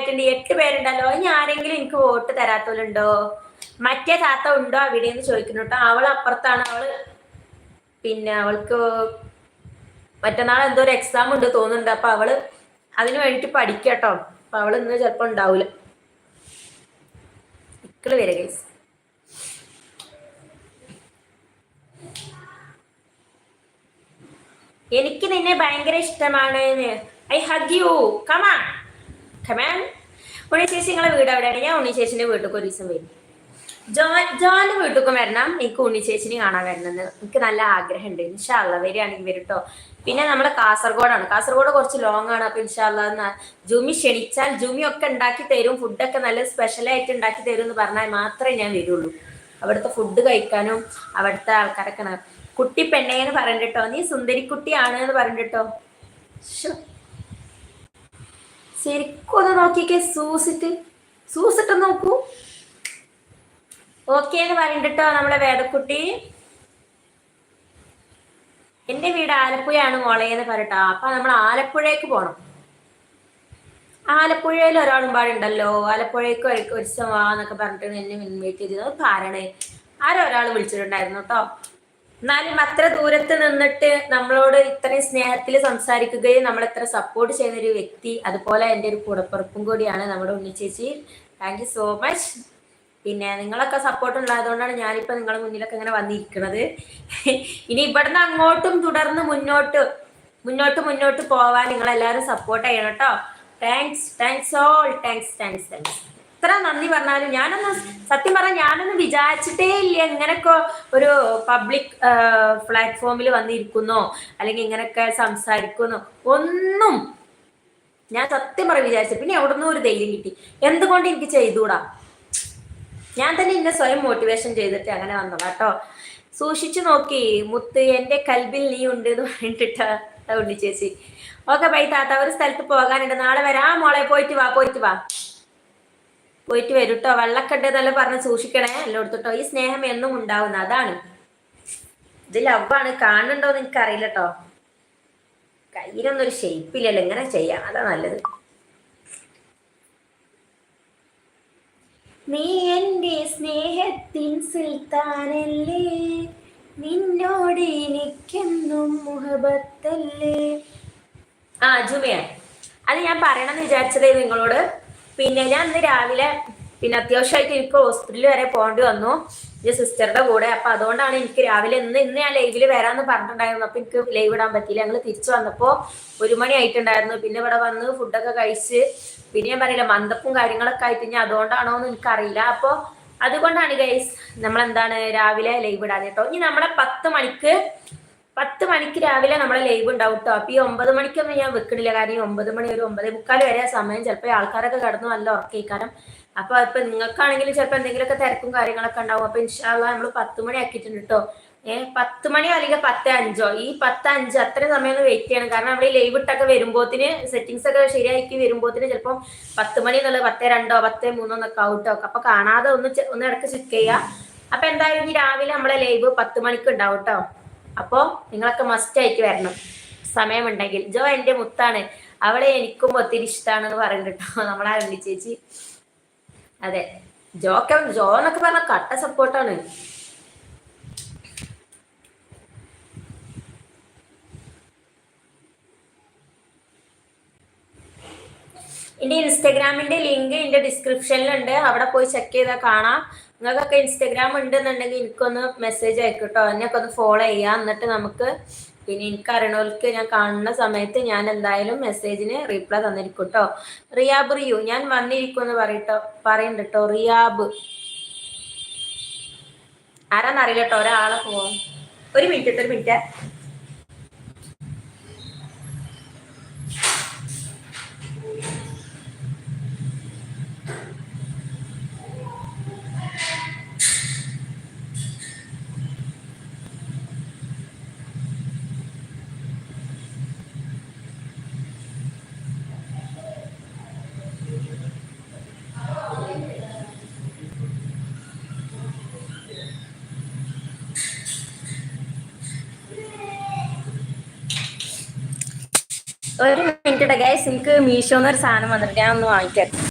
പേരായിട്ടുണ്ട് എട്ട് പേരുണ്ടല്ലോ ഇനി ആരെങ്കിലും എനിക്ക് വോട്ട് തരാത്തവരുണ്ടോ? മറ്റേ താത്ത ഉണ്ടോ അവിടെ എന്ന് ചോദിക്കുന്നു കേട്ടോ അവൾ അപ്പുറത്താണ് അവൾ പിന്നെ അവൾക്ക് മറ്റന്നാൾ എന്തോ ഒരു എക്സാം ഉണ്ട് തോന്നുന്നുണ്ട്. അപ്പൊ അവൾ അതിന് വേണ്ടിട്ട് പഠിക്കട്ടോ അപ്പൊ അവൾ ഇന്ന് ചിലപ്പോ ഉണ്ടാവൂല. ഇക്കൾ വരെ ഗൈസ് എനിക്ക് നിന്നെ ഭയങ്കര ഇഷ്ടമാണ് I hug you come on come on Unni നിങ്ങളെ വീട് എവിടെയാണ്? ഞാൻ ഉണ്ണി ചേച്ചിന്റെ വീട്ടിൽ ഒരു ദിവസം വരും. ജോൻ ജോന്റെ വീട്ടിലേക്കും വരണം. എനിക്ക് ഉണ്ണി ചേച്ചിനെ കാണാൻ വരണമെന്ന് എനിക്ക് നല്ല ആഗ്രഹമുണ്ട്. ഇൻഷാല്ല വരികയാണെങ്കിൽ വരും കേട്ടോ പിന്നെ നമ്മുടെ കാസർഗോഡാണ്. കാസർഗോഡ് കുറച്ച് ലോങ് ആണ്. അപ്പൊ ഇൻഷാല്ല ജൂമി ക്ഷണിച്ചാൽ ജൂമി ഒക്കെ ഉണ്ടാക്കി തരും. ഫുഡൊക്കെ നല്ല സ്പെഷ്യലായിട്ട് ഉണ്ടാക്കി തരും എന്ന് പറഞ്ഞാൽ മാത്രമേ ഞാൻ വരുള്ളൂ. അവിടുത്തെ ഫുഡ് കഴിക്കാനും അവിടുത്തെ ആൾക്കാരൊക്കെ കുട്ടി പെണ്ണേന്ന് പറഞ്ഞിട്ടോ നീ സുന്ദരിക്കുട്ടിയാണ് എന്ന് പറഞ്ഞിട്ടോ. ശരിക്കും ഒന്ന് നോക്കിക്കേ സൂസിട്ട് സൂസിട്ട് നോക്കൂ. ഓക്കെ എന്ന് പറഞ്ഞിട്ടോ നമ്മളെ വേദക്കുട്ടി. എന്റെ വീട് ആലപ്പുഴയാണ് മോളെ എന്ന് പറയട്ടോ അപ്പൊ നമ്മൾ ആലപ്പുഴയ്ക്ക് പോണം. ആലപ്പുഴയിൽ ഒരാളും പാടുണ്ടല്ലോ ആലപ്പുഴയ്ക്ക് ഒരു ദിവസം വാ എന്നൊക്കെ പറഞ്ഞിട്ട് എന്നെ ഇൻവൈറ്റ് ചെയ്തത് ആരാണ് ആരോ ഒരാൾ വിളിച്ചിട്ടുണ്ടായിരുന്നു കേട്ടോ എന്നാലും അത്ര ദൂരത്ത് നിന്നിട്ട് നമ്മളോട് ഇത്രയും സ്നേഹത്തിൽ സംസാരിക്കുകയും നമ്മൾ എത്ര സപ്പോർട്ട് ചെയ്യുന്ന ഒരു വ്യക്തി അതുപോലെ എന്റെ ഒരു കൂടപ്പുറപ്പും കൂടിയാണ് നമ്മുടെ ഉണ്ണി ചേച്ചി. താങ്ക് യു സോ മച്ച് പിന്നെ നിങ്ങളൊക്കെ സപ്പോർട്ട് ഉണ്ടായതുകൊണ്ടാണ് ഞാനിപ്പോൾ നിങ്ങളുടെ മുന്നിലൊക്കെ ഇങ്ങനെ വന്നിരിക്കുന്നത് ഇനി ഇവിടുന്ന് അങ്ങോട്ടും തുടർന്ന് മുന്നോട്ട് മുന്നോട്ട് മുന്നോട്ട് പോവാൻ നിങ്ങളെല്ലാവരും സപ്പോർട്ട് ചെയ്യണം കേട്ടോ. Thanks thanks all thanks thanks thanks എത്ര നന്ദി പറഞ്ഞാലും ഞാനൊന്നും സത്യം പറഞ്ഞാൽ ഞാനൊന്നും വിചാരിച്ചിട്ടേ ഇല്ല ഇങ്ങനൊക്കെ ഒരു പബ്ലിക് പ്ലാറ്റ്ഫോമിൽ വന്നിരിക്കുന്നോ. അല്ലെങ്കിൽ ഇങ്ങനൊക്കെ സംസാരിക്കുന്നോ. ഒന്നും ഞാൻ സത്യം പറഞ്ഞ വിചാരിച്ചു പിന്നെ എവിടുന്നും ഒരു ധൈര്യം കിട്ടി. എന്തുകൊണ്ട് എനിക്ക് ചെയ്തുകൂടാ? ഞാൻ തന്നെ എന്നെ സ്വയം മോട്ടിവേഷൻ ചെയ്തിട്ട് അങ്ങനെ വന്നതാ കേട്ടോ. സൂക്ഷിച്ചു നോക്കി. മുത്ത് എന്റെ കൽബിൽ നീ ഉണ്ട് എന്ന് പറഞ്ഞിട്ട് ഉണ്ണി ചേച്ചി. ഓക്കെ ബൈ താത്ത. ഒരു സ്ഥലത്ത് പോകാനുണ്ട്. നാളെ വരാം മോളെ. പോയിട്ട് വാ പോയിട്ട് വാ. പോയിട്ട് വരും കേട്ടോ വെള്ളക്കെട്ട് എന്നല്ല പറഞ്ഞ് സൂക്ഷിക്കണേ. എല്ലായിടത്തോട്ടോ ഈ സ്നേഹം എന്നും ഉണ്ടാവുന്ന അതാണ്. ഇത് ലവാണ്. കാണുന്നുണ്ടോന്ന് എനിക്കറിയില്ല കേട്ടോ കയ്യിലൊന്നും ഒരു ഷെയ്പ്പില്ലല്ലോ ഇങ്ങനെ ചെയ്യാം? അതാ നല്ലത്. നീ എന്റെ സ്നേഹത്തിൻ സുൽത്താനല്ലേ? നിന്നോട് എനിക്കെന്നും മുഹബത്തല്ലേ? ആ ജുമിയ അത് ഞാൻ പറയണമെന്ന് വിചാരിച്ചതേ നിങ്ങളോട്. പിന്നെ ഞാൻ ഇന്ന് രാവിലെ പിന്നെ അത്യാവശ്യമായിട്ട് എനിക്ക് ഹോസ്പിറ്റലിൽ വരെ പോകേണ്ടി വന്നു. എന്റെ സിസ്റ്ററുടെ കൂടെ. അപ്പൊ അതുകൊണ്ടാണ് എനിക്ക് രാവിലെ ഇന്ന് ഇന്ന് ഞാൻ ലൈവിൽ വരാമെന്ന് പറഞ്ഞിട്ടുണ്ടായിരുന്നു. അപ്പൊ എനിക്ക് ലൈവ് ഇടാൻ പറ്റിയില്ല. ഞങ്ങൾ തിരിച്ചു വന്നപ്പോൾ ഒരു മണി ആയിട്ടുണ്ടായിരുന്നു. പിന്നെ ഇവിടെ വന്ന് ഫുഡൊക്കെ കഴിച്ച് പിന്നെ ഞാൻ പറയില്ല മന്ദപ്പും കാര്യങ്ങളൊക്കെ ആയിട്ട് ഞാൻ അതുകൊണ്ടാണോ എന്ന് എനിക്കറിയില്ല. അപ്പോൾ അതുകൊണ്ടാണ് ഗൈസ് നമ്മൾ എന്താണ് രാവിലെ ലൈവ് ഇടാൻ കേട്ടോ ഇനി നമ്മളെ പത്ത് മണിക്ക് മണിക്ക് രാവിലെ നമ്മളെ ലൈവ് ഉണ്ടാവും കേട്ടോ അപ്പൊ ഈ ഒമ്പത് മണിക്കൊന്നും ഞാൻ വെക്കണില്ല. കാരണം ഈ ഒമ്പത് മണി ഒരു ഒമ്പത് മുക്കാൽ വരെ സമയം ചിലപ്പോൾ ആൾക്കാരൊക്കെ കിടന്നു നല്ല ഉറക്കിക്കാരം അപ്പൊ ഇപ്പൊ നിങ്ങൾക്കാണെങ്കിലും ചിലപ്പോൾ എന്തെങ്കിലുമൊക്കെ തിരക്കും കാര്യങ്ങളൊക്കെ ഉണ്ടാവും. അപ്പൊ ഇൻഷാല്ല നമ്മൾ പത്ത് മണി ആക്കിയിട്ടുണ്ട് കേട്ടോ ഏഹ് പത്ത് മണി അല്ലെങ്കിൽ പത്ത് അഞ്ചോ? ഈ പത്ത് അഞ്ച് അത്രയും സമയം ഒന്ന് വെയിറ്റ് ചെയ്യണം. കാരണം നമ്മൾ ഈ ലൈവ് ഇട്ടൊക്കെ വരുമ്പോത്തിന് സെറ്റിങ്സ് ഒക്കെ ശരിയാക്കി വരുമ്പോത്തിന് ചിലപ്പം പത്ത് മണി എന്നുള്ളത് പത്ത് രണ്ടോ പത്ത് മൂന്നോ എന്നൊക്കെ ഔട്ടോ അപ്പൊ കാണാതെ ഒന്ന് ഒന്ന് ഇടയ്ക്ക് ചെക്ക് ചെയ്യുക അപ്പൊ എന്തായാലും ഈ രാവിലെ നമ്മളെ ലൈവ് പത്ത് മണിക്ക് ഉണ്ടാവും കേട്ടോ അപ്പോൾ നിങ്ങളൊക്കെ മസ്റ്റ് ആയിട്ട് വരണം. സമയമുണ്ടെങ്കിൽ. ജോ എന്റെ മുത്താണ്. അവളെ എനിക്കും ഒത്തിരി ഇഷ്ടമാണെന്ന് പറയുന്നുണ്ട് കേട്ടോ നമ്മളാ ഉണ്ണി ചേച്ചി. അതെ. ജോക്കെ ജോ എന്നൊക്കെ പറഞ്ഞ കട്ട സപ്പോർട്ടാണ് എന്റെ ഇൻസ്റ്റഗ്രാമിന്റെ ലിങ്ക് എന്റെ ഡിസ്ക്രിപ്ഷനിലുണ്ട് അവിടെ പോയി ചെക്ക് ചെയ്താൽ കാണാം. നിങ്ങൾക്കൊക്കെ ഇൻസ്റ്റഗ്രാം ഉണ്ടെന്നുണ്ടെങ്കിൽ എനിക്കൊന്ന് മെസ്സേജ് അയക്കട്ടോ. എന്നെയൊക്കെ ഒന്ന് ഫോളോ ചെയ്യാം. എന്നിട്ട് നമുക്ക് പിന്നെ എനിക്ക് അറിയണവർക്ക് ഞാൻ കാണുന്ന സമയത്ത് ഞാൻ എന്തായാലും മെസ്സേജിന് റീപ്ലൈ തന്നിരിക്കും കേട്ടോ റിയാബ് റിയു ഞാൻ വന്നിരിക്കും എന്ന് പറയട്ടോ. പറയുന്നുണ്ട് കേട്ടോ റിയാബ്. ആരാന്നറിയില്ല കേട്ടോ ഒരാളെ പോവാം ഒരു മിനിറ്റ് ഒരു മിനിറ്റ് ഒരു മിനിറ്റ് ഗൈസ് എനിക്ക് മീഷോന്ന് ഒരു സാധനം വന്നിട്ട് ഞാൻ ഒന്ന് വാങ്ങിക്കാം